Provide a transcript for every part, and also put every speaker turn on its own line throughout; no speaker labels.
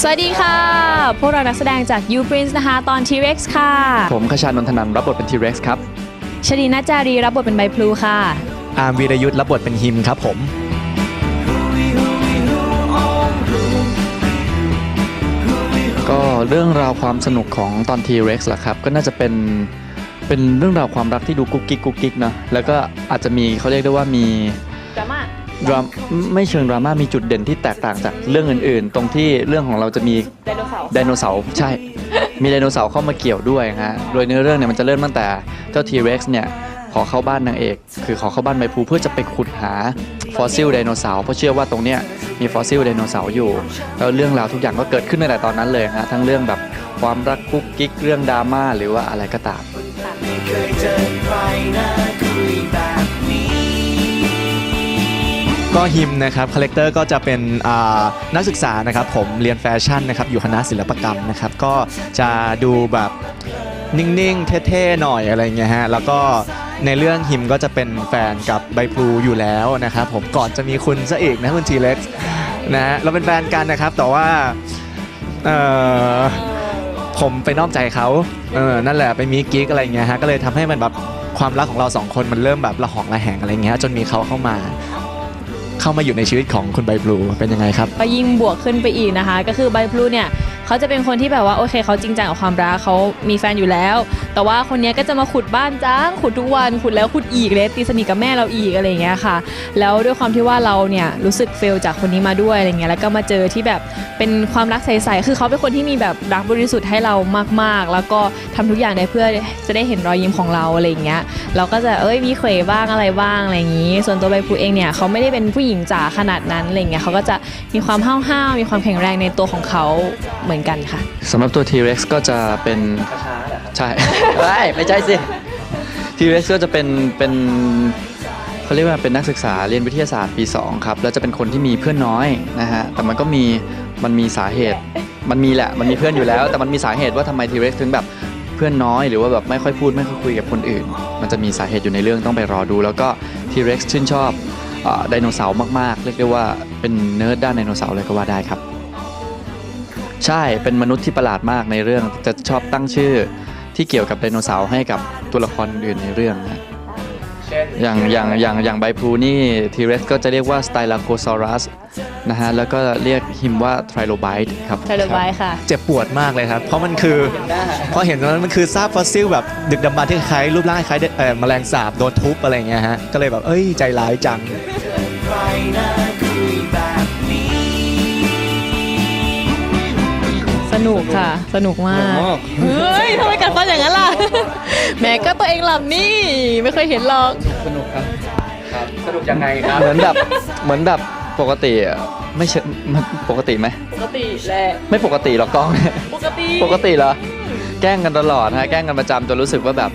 สวัสดีค่ะ พวกเรานักแสดงจาก U Prince นะคะ ตอน T-Rex ค่ะ
ผมขชานนทนันท์รับบทเป็นทีเร็กซ์ครับ
ชลีนาจารีรับบทเป็นใบพลูค่ะ
อาร์มวีรยุทธ์รับบทเป็นฮิมครับผม
ก็เรื่องราวความสนุกของตอนทีเร็กซ์ล่ะครับ ก็น่าจะเป็นเป็นเรื่องราวความรักที่ดูกุ๊กกิ๊กกุ๊กกิ๊กเนอะแล้วก็อาจจะมีเขาเรียกได้ว่ามี
ดราม่า
ดรามไม่เชิงดราม่ามีจุดเด่นที่แตกต่างจากเรื่องอื่น ๆ ตรงที่เรื่องของเราจะมี
ไดโนเสาร์
ไดโนเสาร์ใช่ มีไดโนเสาร์เข้ามาเกี่ยวด้วยฮะโดยเนื้อเรื่องเนี่ยมันจะเริ่มตั้งแต่เจ้าทีเร็กซ์เนี่ยขอเข้าบ้านนางเอก คือขอเข้าบ้านใบพลูเพื่อจะไปขุดหาฟอสซิลไดโนเสาร์เพราะเชื่อว่าตรงเนี้ยมีฟอสซิลไดโนเสาร์อยู่แล้วเรื่องราวทุกอย่างก็เกิดขึ้นตั้งแต่ตอนนั้นเลยฮะทั้งเรื่องแบบความรักกุ๊กกิ๊กเรื่องดราม่าหรือว่าอะไรก็ตาม
ก็ฮิมนะครับคาแรคเตอร์ก็จะเป็นนักศึกษานะครับผมเรียนแฟชั่นนะครับอยู่คณะศิลปกรรมนะครับก็จะดูแบบนิ่งๆ เท่ๆ หน่อยอะไรเงี้ยฮะแล้วก็ในเรื่องฮิมก็จะเป็นแฟนกับใบพลูอยู่แล้วนะครับผมก่อนจะมีคุณซะอีกนะคุณทีเล็กนะเราเป็นแฟนกันนะครับแต่ว่าผมไปนอกใจเขาเออนั่นแหละไปมีกิ๊กอะไรเงี้ยฮะก็เลยทำให้มันแบบความรักของเราสองคนมันเริ่มแบบระหองระแหงอะไรเงี้ยจนมีเขาเข้ามา เข้ามาอยู่ในชีวิตของคุณใบพลูเป็นยังไงครับ
ก็ยิ่งบวกขึ้นไปอีกนะคะ ก็คือใบพลูเนี่ย เขาจะเป็นคนที่แบบว่าโอเคเขาจริงจังกับความรักเขามีแฟนอยู่แล้ว แต่ว่าคนนี้ก็จะมาขุดบ้านจ้างขุดทุกวันขุดแล้วขุดอีกเลยตีสนิทกับแม่เราอีกอะไรอย่างเงี้ยค่ะ แล้วด้วยความที่ว่าเราเนี่ยรู้สึกเฟลจากคนนี้มาด้วยอะไรเงี้ยแล้วก็มาเจอที่แบบเป็นความรักใสๆคือเขาเป็นคนที่มีแบบรักบริสุทธิ์ให้เรามากๆ แล้วก็ทำทุกอย่างได้เพื่อจะได้เห็นรอยยิ้มของเราอะไรอย่างเงี้ยเราก็จะเอ้ยมีเขวบ้างอะไรบ้างอะไรอย่างนี้ ส่วนตัวใบพูเองเนี่ยเขาไม่ได้เป็นผู้หญิงจ๋าขนาดนั้นอะไรเงี้ยเขาก็จะมีความห้าวๆมีความแข็งแรงในตัวของเขาเหมือนกันค่ะ
สำหรับตัว T-Rex ก็จะเป็นใช่ ไม่ไม่ใช่สิ T-Rex ก็จะเป็นเป็นเขาเรียกว่าเป็นนักศึกษาเรียนวิทยาศาสตร์ปี2ครับแล้วจะเป็นคนที่มีเพื่อนน้อยนะฮะแต่มันก็มีมันมีสาเหตุ มันมีแหละมันมีเพื่อนอยู่แล้ว แต่มันมีสาเหตุว่าทำไม T-Rex ถึงแบบเพื่อนน้อยหรือว่าแบบไม่ค่อยพูดไม่ค่อยคุยกับคนอื่น มันจะมีสาเหตุอยู่ในเรื่องต้องไปรอดู แล้วก็ T-Rex ชื่นชอบเอ่อไดโนเสาร์มากๆ เรียกได้ว่าเป็นเนิร์ดด้านไดโนเสาร์เลยก็ว่าได้ครับ ใช่เป็นมนุษย์ที่ประหลาดมากในเรื่องจะชอบตั้งชื่อที่เกี่ยวกับไดโนเสาร์ให้กับตัวละครอื่นในเรื่องนะอย่างอย่างอย่างอย่างไบพลูนี่ทีเรสก็จะเรียกว่าสไตลาโคซอรัสนะฮะแล้วก็เรียกหิมว่าไทรโลไบต์ครับ
ไทเลไบค่ะ
เจ็บปวดมากเลยครับ เพราะมันคือเพราะเห็นว่ามันคือซากฟอสซิลแบบดึกดำบรรพ์ที่คล้ายรูปร่างคล้ายเอ่อแมลงสาบโดนทุบอะไรอย่างเงี้ยฮะ ก็เลยแบบเอ้ยใจร้ายจัง
นุกค่ะ สนุกมาก เฮ้ยทำไมกัดฟันอย่างนั้นล่ะ แหมก็ตัวเองหลับนี่ ไม่เคยเห็นหรอก
สนุกครับครับ สนุกยังไงครับ เหมือนแบบ เหมือนแบบปกติอะไม่ใช่มันปกติไหม
ปกติแหละ
ไม่ปกติหรอกกล้อง
ปกติ
ปกติเหรอ แกล้งกันตลอดฮะ แกล้งกันประจำจนรู้สึกว่าแบบ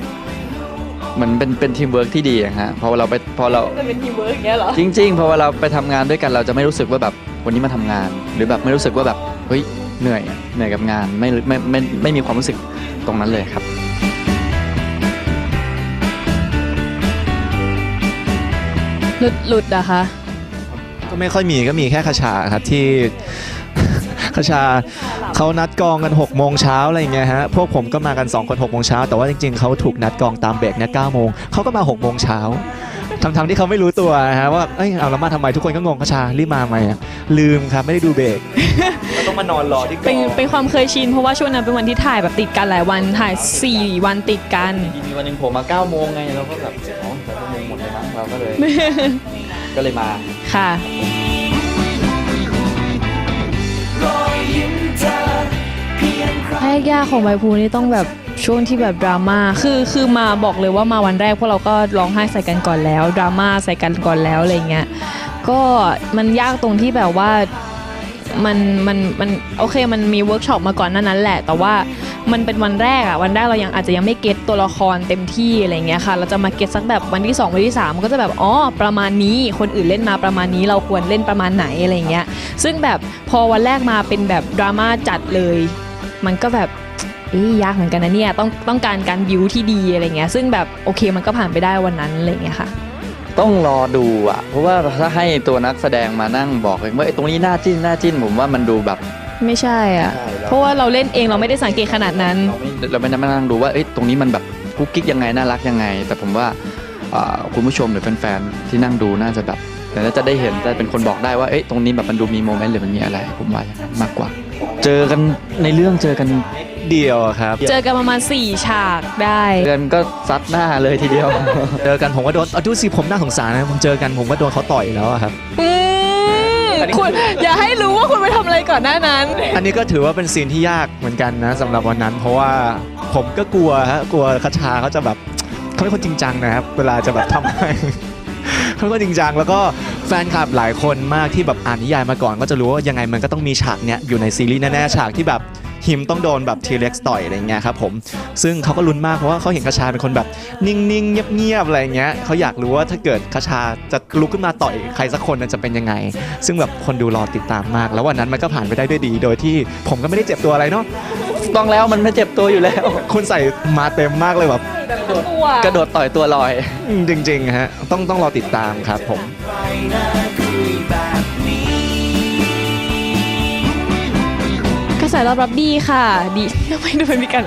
เหมือนเป็นเป็นทีมเวิร์กที่ดีอะฮะพอเราไปพอเรา
จะเป็นทีมเวิร์กอย่างเงี้ยเหรอ
จริงๆพอเวลาไปทำงานด้วยกันเราจะไม่รู้สึกว่าแบบวันนี้มาทำงาน หรือแบบไม่รู้สึกว่าแบบเฮ้ย เหนื่อยอะเหนื่อยกับงานไม่ไม่ไม่ไม่ไม่มีความรู้สึกตรงนั้นเลยครับ
หลุดหลุดอะคะ
ก็ไม่ค่อยมีก็มีแค่คาชาครับที่คาชาเขานัดกองกัน6กโมงเช้าอะไรอย่างเงี้ยฮะพวกผมก็มากัน2คน6กโมงเช้าแต่ว่าจริงๆเขาถูกนัดกองตามเบรกเนี่ยเก้าโมงเขาก็มา6กโมงเช้าทั้งๆที่เขาไม่รู้ตัวนะฮะว่าเอ้ยเอาแล้วมาทำไมทุกคนก็งงคาชารีบมาไหมอะลืมครับไม่ได้ดูเบรกก็ ต้องมานอนรอที่ก
เป็น
อง
เป็นความเคยชินเพราะว่าช่วงนั้นเป็นวันที่ถ่ายแบบติดกันหลายวันถ่าย 4 วันติดกัน
มีวันหนึ่งผมมา9ก้าโมงไงเราก็แบบอ๋อเราก็งงหมดเลยมั้งเราก็เลย ก็เลยมา
ค่ะแรกยากของใบพูนี่ต้องแบบช่วงที่แบบดราม่าคือคือมาบอกเลยว่ามาวันแรกพวกเราก็ร้องไห้ใส่กันก่อนแล้วดราม่าใส่กันก่อนแล้วอะไรเงี้ยก็มันยากตรงที่แบบว่า มันมันมันโอเคมันมีเวิร์กช็อปมาก่อนนั้นนั้นแหละ แต่ว่ามันเป็นวันแรกอะวันแรกเรายังอาจจะยังไม่เก็ตตัวละครเต็มที่อะไรเงี้ยค่ะ เราจะมาเก็ตสักแบบวันที่สองวันที่สามมันก็จะแบบอ๋อประมาณนี้คนอื่นเล่นมาประมาณนี้เราควรเล่นประมาณไหนอะไรเงี้ยซึ่งแบบพอวันแรกมาเป็นแบบดราม่าจัดเลย มันก็แบบอ้ยยากเหมือนกันนะเนี่ยต้องต้องการการบิวที่ดีอะไรเงี้ยซึ่งแบบโอเคมันก็ผ่านไปได้วันนั้นอะไรเงี้ยค่ะ
ต้องรอดูอะ เพราะว่าถ้าให้ตัวนักแสดงมานั่งบอกเองว่าไอ้ตรงนี้น่าจิ้นน่าจิ้นผมว่ามันดูแบบ
ไม่ใช่อะ
ใช่แล้ว
เพราะว่าเราเล่นเองเราไม่ได้สังเกตขนาดนั้น
เราไม่เราไม่ได้มานั่งดูว่าเอ้ยตรงนี้มันแบบกุ๊กกิ๊กยังไงน่ารักยังไง แต่ผมว่าอ่าคุณผู้ชมหรือแฟนๆที่นั่งดูน่าจะแบบเดี๋ยวน่าจะได้เห็นจะเป็นคนบอกได้ว่าเอ้ยตรงนี้แบบมันดูมีโมเมนต์หรือมันมีอะไร ผมว่าอย่างนั้นมากกว่า เจอกันในเรื่องเจอกัน
เดียวครับ
เจอกันประมาณ4ฉากได้
เดือนก็ซัดหน้าเลยทีเดียว
เจอกันผมก็โดนเอาดูสิผมน่าสงสารนะผมเจอกันผมก็โดนเขาต่อยแล้วอะครับ
อืมคุณอย่าให้รู้ว่าคุณไปทำอะไรก่อนหน้านั้น
อันนี้ก็ถือว่าเป็นซีนที่ยากเหมือนกันนะสำหรับวันนั้น เพราะว่าผมก็กลัวฮะกลัวคาชาเขาจะแบบเขาเป็นคนจริงจังนะครับ เวลาจะแบบทำให้เขาก็จริงจังแล้วก็แฟนคลับหลายคนมากที่แบบอ่านนิยายมาก่อน ก็จะรู้ว่ายังไงมันก็ต้องมีฉากเนี้ยอยู่ในซีรีส์แน่ๆฉากที่แบบ หิมต้องโดนแบบทีเล็กต่อยอะไรเงี้ยครับผมซึ่งเขาก็ลุ้นมากเพราะว่าเขาเห็นคาชาเป็นคนแบบนิ่งๆเงียบๆอะไรเงี้ยเขาอยากรู้ว่าถ้าเกิดคาชาจะลุกขึ้นมาต่อยใครสักคนน่ะจะเป็นยังไง ซึ่งแบบคนดูรอติดตามมาก แล้ววันนั้นมันก็ผ่านไปได้ด้วยดี โดยที่ผมก็ไม่ได้เจ็บตัวอะไรเนาะ
ต้องแล้วมันไม่เจ็บตัวอยู่แล้ว
คุณใส่มาเต็มมากเลยแบบ
ตัว
กระโดดต่อยตัวลอย
อืมจริงๆฮะต้องต้องรอติดตามครับผม
สตอบรับดีค่ะ ดีไม่ดูเป็นมีกัน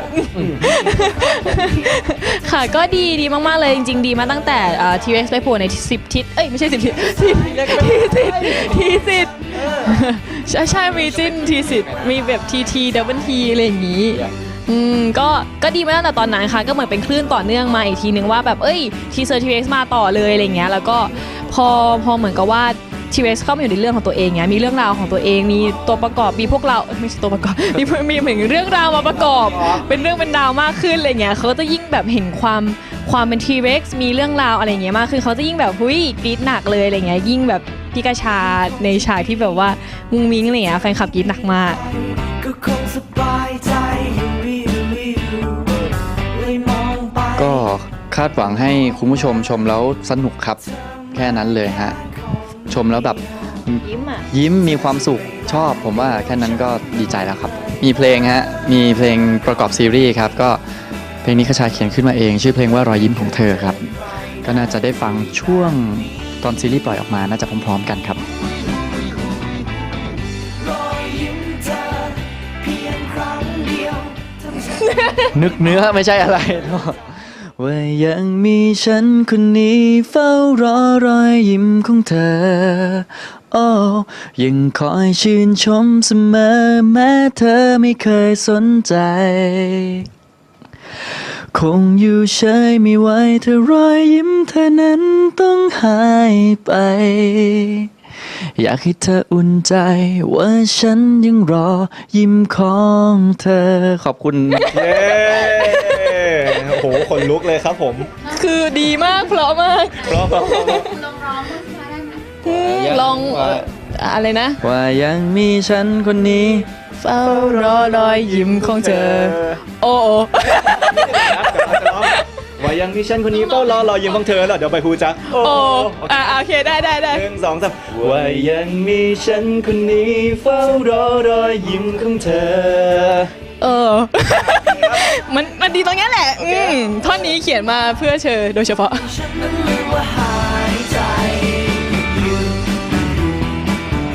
ค่ะก็ดีดีมากๆเลยจริง ๆ ดีมาตั้งแต่ทีเอ็กซ์ไปโผล่ในสิบทิศเอ้ยไม่ใช่สิบทิศทีสิททีสิทใช่ใช่มีจิ้นทีสิทมีแบบทีทีดับเบิลทีอะไรอย่างนี้อืมก็ก็ดีมาตั้งแต่ตอนนั้นค่ะ ก็เหมือนเป็นคลื่นต่อเนื่องมาอีกทีนึงว่าแบบเอ้ยทีเซอร์ทีเอ็กซ์มาต่อเลยอะไรเงี้ยแล้วก็พอพอเหมือนกับว่า ทีเอ็กซ์เข้ามาอยู่ในเรื่องของตัวเองเงี้ยมีเรื่องราวของตัวเองมีตัวประกอบมีพวกเราเอ้ยไม่ใช่ตัวประกอบมีมีเหมือนเรื่องราวมาประกอบ เป็นเรื่องเป็นราวมากขึ้นอะไรเงี้ยเขาก็จะยิ่งแบบเห็นความความเป็นทีเอ็กซ์มีเรื่องราวอะไรเงี้ยมากขึ้นเขาจะยิ่งแบบหุยกรี๊ดหนักเลยอะไรเงี้ยยิ่งแบบพี่กระชาในฉากที่แบบว่ามุงมิ้งอะไรเงี้ยแฟนคลับกรี๊ดหนักมาก
ก็คงสบายใจอยู่วิววิวเลยมองไป
ก็คาดหวังให้คุณผู้ชมชมแล้วสนุกครับ แค่นั้นเลยฮะ ชมแล้วแบบ
ยิ้มอะ
ยิ้มมีความสุขชอบ ผมว่าแค่นั้นก็ดีใจแล้วครับ มีเพลงฮะมีเพลงประกอบซีรีส์ครับก็เพลงนี้ขชาเขียนขึ้นมาเอง ชื่อเพลงว่ารอยยิ้มของเธอครับ ก็น่าจะได้ฟังช่วงตอนซีรีส์ปล่อยออกมาน่าจะพร้อมๆกันครับ
รอยยิ้มเธอเพียงครั้งเดียว
นึกเนื้อไม่ใช่อะไรเนอะ ว่ายังมีฉันคนนี้เฝ้ารอรอยยิ้มของเธอ โอ้ยังคอยชื่นชมเสมอ แม้เธอไม่เคยสนใจ คงอยู่เฉยไม่ไหวเธอรอยยิ้มเธอนั้นต้องหายไป อยากให้เธออุ่นใจ ว่าฉันยังรอ ยิ้มของเธอ ขอบคุณ
เย้โอ้โหขนลุกเลยครับผม
คือดีมากเพราะมาก
เพราะแบบ
อืมลองเอ่ออะไรนะ
ว่ายังมีฉันคนนี้
เฝ้ารอรอยยิ้มของเธอ โอ้โอ
ว่า ยังมีฉันคนนี้เฝ้ารอรอยยิ้มของเธอแล้วเดี๋ยวไปพูดจ้ะโอ้
โอ้อะโอเคได้ได้ได้
หนึ่งสองสามว่ายังมีฉันคนนี้เฝ้ารอรอยยิ้มของเธอ
เออ มันมันดีตรงเนี้ยแหละอืมท่อนนี้เขียนมาเพื่อเธอโดยเฉพาะ
ฉันนั้นลืมว่าหายใจอยู่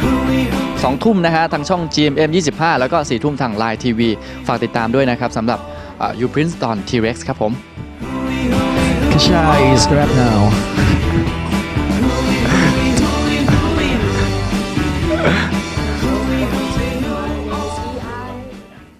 ฮูวิฮู
สองทุ่มนะฮะ ทางช่อง GMM 25 แล้วก็ 4 ทุ่มทาง Line TV ฝากติดตามด้วยนะครับสำหรับอ่า You Prince ตอน T-Rex ครับผม
Kasha is rap now